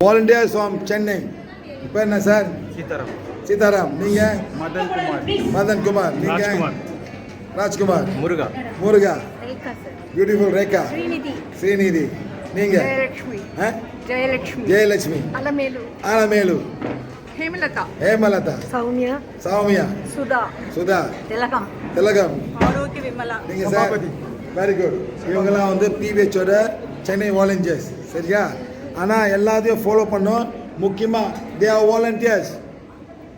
Volunteers from Chennai இப்போ என்ன sir? Sitaram. Sitaram. நீங்கள் மதன் குமார். மதன் குமார். நீங்கள் ராஜ்குமார். முருகா. முருகா. பியூட்டிஃபுல் ரேகா. ஸ்ரீநிதி. நீங்கள் ஜெயலட்சுமி. ஆ? ஜெயலட்சுமி. அலமேலு. ஆலமேலு ஹேமலதா. ஹேமலதா. சௌமியா. சௌமியா. சுதா. சுதா. திலகம். திலகம். ஆரோக்கிய விமலா. நீங்கள் சார்? வெரி குட் இவங்கெல்லாம் வந்து பிவிஹெச்சோட சென்னை வாலண்டியர்ஸ் சரியா? ஆனால் எல்லாத்தையும் ஃபாலோ பண்ணோம். முக்கியமாக தே ஆர் வாலண்டியர்ஸ்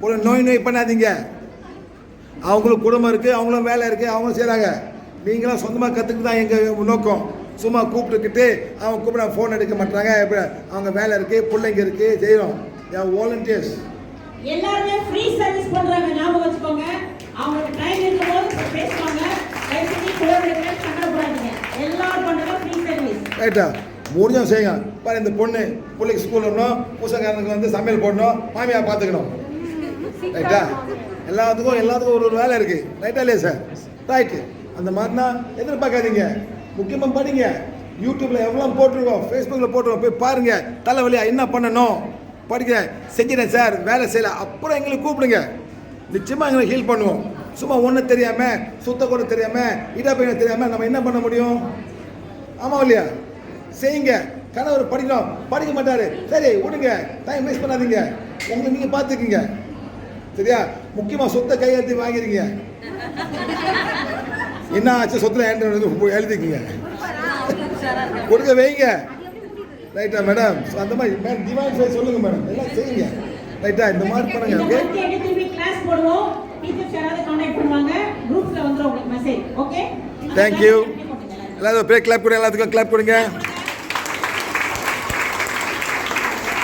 ஒரு நோய் நோய் பண்ணாதீங்க. அவங்களுக்கு குடும்பம் இருக்குது அவங்களும் வேலை இருக்குது அவங்களும் செய்கிறாங்க நீங்களாம் சொந்தமாக கற்றுக்கு தான் எங்கள் நோக்கம். சும்மா கூப்பிட்டுக்கிட்டு அவங்க கூப்பிட ஃபோன் எடுக்க மாட்டாங்க எப்படி? அவங்க வேலை இருக்குது பிள்ளைங்க இருக்குது செய்கிறோம் ஏன் வாலண்டியர்ஸ் எல்லாருமே ஃப்ரீ சர்வீஸ் பண்றாங்க ஞாபகம் வச்சுக்கோங்க. அவங்களுக்கு டைம் இருக்கும்போது பேசுவாங்க. எல்லாரும் பண்றது ஃப்ரீ சர்வீஸ் ரைட்டா முடிஞ்சோம் செய்யுங்க பாரு இந்த பொண்ணு பிள்ளைக்கு ஸ்கூல் வரணும் பூசக்காரனுக்கு வந்து சமையல் போடணும் மாமியார் பார்த்துக்கணும். ரைட்டா எல்லாத்துக்கும் எல்லாத்துக்கும் ஒரு ஒரு வேலை இருக்குது ரைட்டா இல்லையா சார் ரைட்டு அந்த மாதிரினா எதிர்பார்க்காதீங்க. முக்கியமாக படிங்க. யூடியூப்பில் எவ்வளோ போட்டிருக்கோம் ஃபேஸ்புக்கில் போட்டிருக்கோம் போய் பாருங்கள் தலைவலியா என்ன பண்ணணும்? படிக்கிறேன் செஞ்சிட்டேன் சார் வேலை செய்யல. அப்புறம் எங்களை கூப்பிடுங்க. நிச்சயமாக எங்களை ஹீல் பண்ணுவோம். சும்மா ஒன்றும் தெரியாமல் சுத்த கூட தெரியாமல் இடப்பையனை தெரியாமல் நம்ம என்ன பண்ண முடியும்? ஆமாம் இல்லையா? செய்யுங்க. கணவர் படிக்கணும். படிக்க மாட்டாரு. சரி விடுங்க. டைம் வேஸ்ட் பண்ணாதீங்க. உங்களை நீங்கள் பார்த்துக்குங்க. சரியா? முக்கியமாக சொத்தை கையெழுத்து வாங்கிருக்கீங்க என்ன ஆச்சு? சொத்துல எழுதிக்குங்க. கொடுக்க வைங்க. ரைட்டா மேடம் அந்த மாதிரி மேடம் டிமாண்ட் ஃபைல் சொல்லுங்க மேடம் எல்லாம் செய்யுங்க. ரைட்டா இந்த மாதிரி பண்ணுங்க ஓகே கிளாஸ் போடுவோம். டீச்சர்ஸ் யாராவது கான்டாக்ட் பண்ணுவாங்க குரூப்ல வந்துரும் உங்களுக்கு மெசேஜ் ஓகே Thank you. எல்லாரும் பேர் கிளாப் கொடுங்க எல்லாத்துக்கும் கிளாப் கொடுங்க.